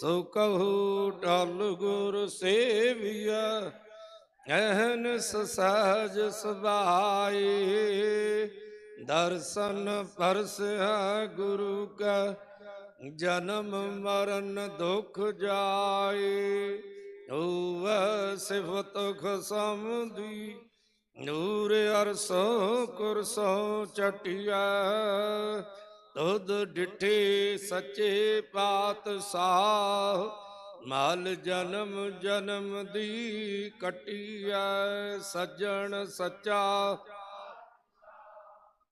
ਸੋ ਕਹੂ ਟਲ ਗੁਰ ਸੇਵਿਆ ਅਹਨਸ ਸਹਜ ਸੁਭਾਏ। ਦਰਸ਼ਨ ਪਰਸਿਆ ਗੁਰੂ ਕਾ, ਜਨਮ ਮਰਨ ਦੁਖ ਜਾਏ। ਹੋਵੈ ਸਿਫਤ ਖਸਮ ਦੀ ਨੂਰ ਅਰਸੋ ਕੁਰਸੋ ਚਟਿਆ ਤੁਧ ਡਿਠੇ ਸੱਚੇ ਪਾਤਸ਼ਾਹ, ਮਾਲ ਜਨਮ ਜਨਮ ਦੀ ਕਟਿਆ ਸੱਜਣ ਸੱਚਾ।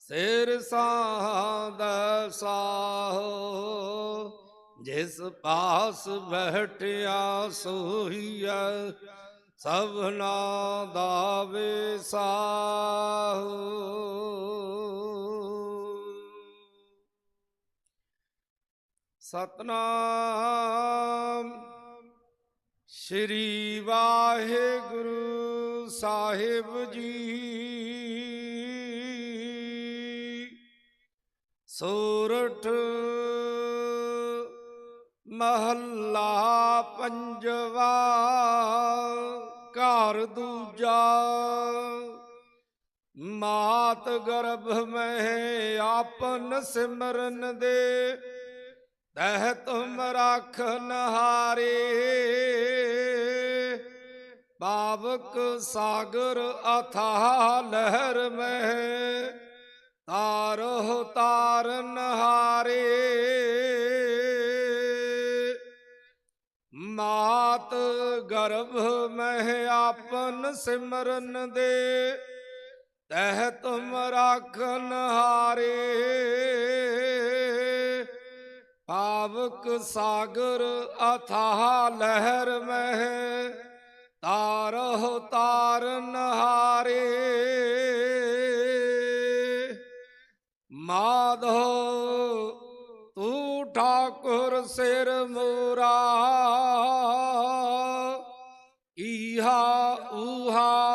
ਸਿਰ ਸਾਹ ਦਾ ਸਾਹ, ਜਿਸ ਪਾਸ ਬਹਿਟਿਆ ਸੋਹੀਆ ਸਭਨਾ ਦਾਵੇ ਸਾਹੋ। ਸਤਨਾਮ। ਸ਼੍ਰੀ ਵਾਹਿਗੁਰੂ ਸਾਹਿਬ ਜੀ। ਸੋਰਠ ਮਹੱਲਾ ਪੰਜਵਾ, ਘਰ ਦੂਜਾ। ਮਾਤ ਗਰਭ ਮੈਂ ਆਪਨ ਸਿਮਰਨ ਦੇ। ਤਹ ਤੁਮ ਰਾਖਨ ਹਾਰੇ ਪਾਵਕ ਸਾਗਰ ਅਥਾਹ ਲਹਿਰ ਮਹਿ ਤਾਰੋ ਤਾਰਨ ਹਾਰੇ ਮਾਤ ਗਰਭ ਮਹਿ ਆਪਨ ਸਿਮਰਨ ਦੇ, ਤਹ ਤੁਮ ਰਾਖਨ ਹਾਰੇ ਪਾਵਕ ਸਾਗਰ ਅਥਾਹ ਲਹਿਰ ਮਹਿ ਤਾਰੋ ਤਾਰਨ ਹਾਰੇ ਮਾਧੋ ਤੂੰ ਠਾਕੁਰ ਸਿਰ ਮੋਰਾ, ਈਹਾ ਊਹਾ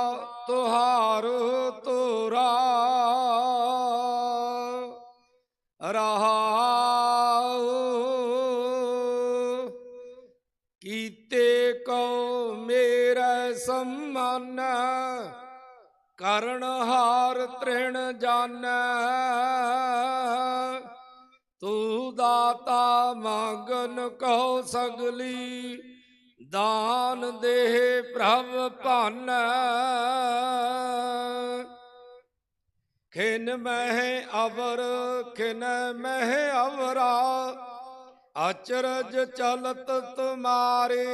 ਕੀਤੇ ਕੋ ਮੇਰਾ ਸਮਾਨ, ਕਰਨ ਹਾਰ ਤ੍ਰਿਣ ਜਾਣ ਤੂੰ ਦਾਤਾ ਮੰਗਨ ਕਹੋ ਸਗਲੀ, ਦਾਨ ਦੇ ਪ੍ਰਭ ਭਾਨੈ। ਖਿਨ ਮਹਿ ਅਵਰ, ਖਿਨ ਮਹਿ ਅਵਰਾ ਅਚਰਜ ਚਲਤ ਤੁਮਾਰੇ।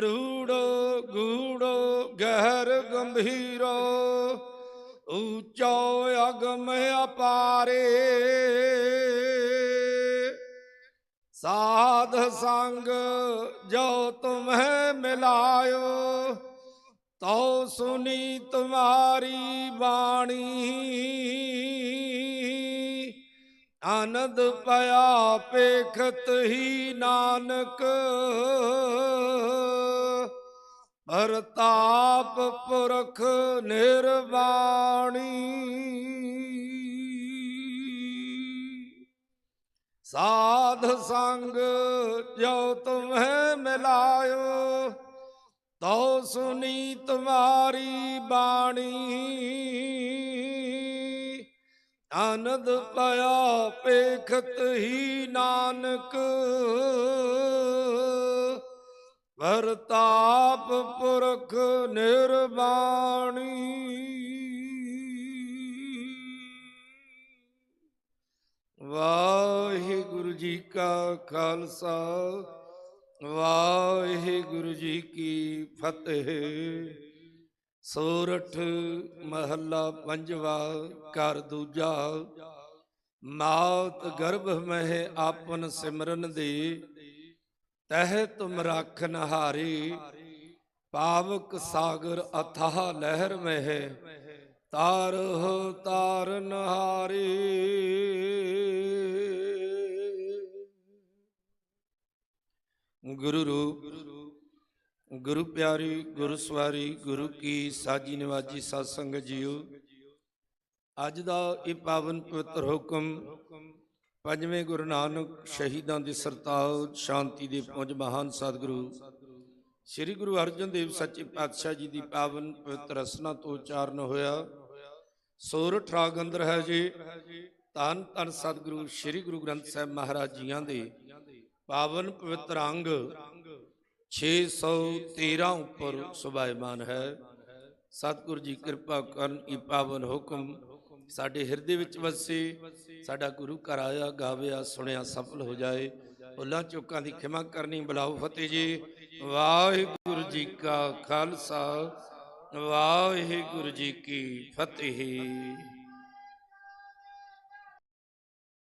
ਰੂੜੋ ਗੂੜੋ ਗਹਿਰ ਗੰਭੀਰੋ, ਉੱਚੋ ਅਗਮ ਅਪਾਰੇ। ਸਾਧ ਸੰਗ ਜੋ ਤੁਮਹਿ ਮਿਲਾਇਓ, ਤਉ ਸੁਨੀ ਤੁਮਾਰੀ ਬਾਣੀ। ਆਨੰਦ ਪਿਆ ਪੇਖਤ ਹੀ ਨਾਨਕ। ਪ੍ਰਤਾਪ ਪੁਰਖ ਨਿਰਵਾਣੀ। ਸਾਧ ਸੰਗ ਜੋ ਤੁਮਹਿ ਮਿਲਾਇਓ, ਤਉ ਸੁਨੀ ਤੁਮਾਰੀ ਬਾਣੀ। ਆਨੰਦ ਪਿਆ ਪੇਖਤ ਹੀ ਨਾਨਕ। ਵਰਤਾਪ ਪੁਰਖ ਨਿਰਵਾਣੀ। ਵਾਹਿਗੁਰੂ ਜੀ ਕਾ ਖਾਲਸਾ, ਵਾਹਿਗੁਰੂ ਜੀ ਕੀ ਫਤਿਹ। ਸੋਰਠ ਮਹੱਲਾ ਪੰਜਵਾ, ਘਰ ਦੂਜਾ। ਮਾਤ ਗਰਭ ਮਹਿ ਆਪਨ ਸਿਮਰਨ ਦੇ ਤਹਿ ਤੁਮ ਰਾਖਨ ਹਾਰੇ ਪਾਵਕ ਸਾਗਰ ਅਥਾਹ ਲਹਿਰ ਮਹਿ, ਤਾਰਹੁ ਤਾਰਨ ਹਾਰੇ ਗੁਰੂ ਰੂਪ ਗੁਰੂ ਪਿਆਰੀ, ਗੁਰੂ ਸਵਾਰੀ, ਗੁਰੂ ਕੀ ਸਾਜੀ ਨਿਵਾਜੀ ਸਾਧ ਸੰਗਤ ਜੀਓ। ਅੱਜ ਦਾ ਇਹ ਪਾਵਨ ਪਵਿੱਤਰ ਹੁਕਮ ਪੰਜਵੇਂ ਗੁਰੂ ਨਾਨਕ ਸ਼ਹੀਦਾਂ ਦੇ ਸਰਤਾਜ ਸ਼ਾਂਤੀ ਦੇ ਪੁੰਜ ਮਹਾਨ ਸਤਿਗੁਰੂ, ਸ੍ਰੀ ਗੁਰੂ ਅਰਜਨ ਦੇਵ ਸੱਚੇ ਪਾਤਸ਼ਾਹ ਜੀ ਦੀ ਪਾਵਨ ਪਵਿੱਤਰ ਰਸਨਾ ਤੋਂ ਉਚਾਰਨ ਹੋਇਆ। ਸੋਰਠ ਰਾਗ ਅੰਦਰ ਹੈ ਜੀ। ਧੰਨ ਧੰਨ ਸਤਿਗੁਰੂ ਸ੍ਰੀ ਗੁਰੂ ਗ੍ਰੰਥ ਸਾਹਿਬ ਮਹਾਰਾਜ ਜੀਆਂ ਦੇ ਪਾਵਨ ਪਵਿੱਤਰ ਅੰਗ 613 ਉੱਪਰ ਸੁਭਾਇਮਾਨ ਹੈ। ਸਤਿਗੁਰੂ ਜੀ ਕਿਰਪਾ ਕਰਨ ਇਹ ਪਾਵਨ ਹੁਕਮ ਸਾਡੇ ਹਿਰਦੇ ਵਿੱਚ ਵਸੇ, ਸਾਡਾ ਗੁਰੂ ਘਰ ਆਇਆ, ਗਾਵਿਆ, ਸੁਣਿਆ, ਸਫਲ ਹੋ ਜਾਏ। ਭੁੱਲਾਂ ਚੁੱਕਾਂ ਦੀ ਖਿਮਾ ਕਰਨੀ, ਬੁਲਾਓ ਫਤਿਹ ਜੀ। ਵਾਹਿਗੁਰੂ ਜੀ ਕਾ ਖਾਲਸਾ, ਵਾਹਿਗੁਰੂ ਜੀ ਕੀ ਫਤਿਹ।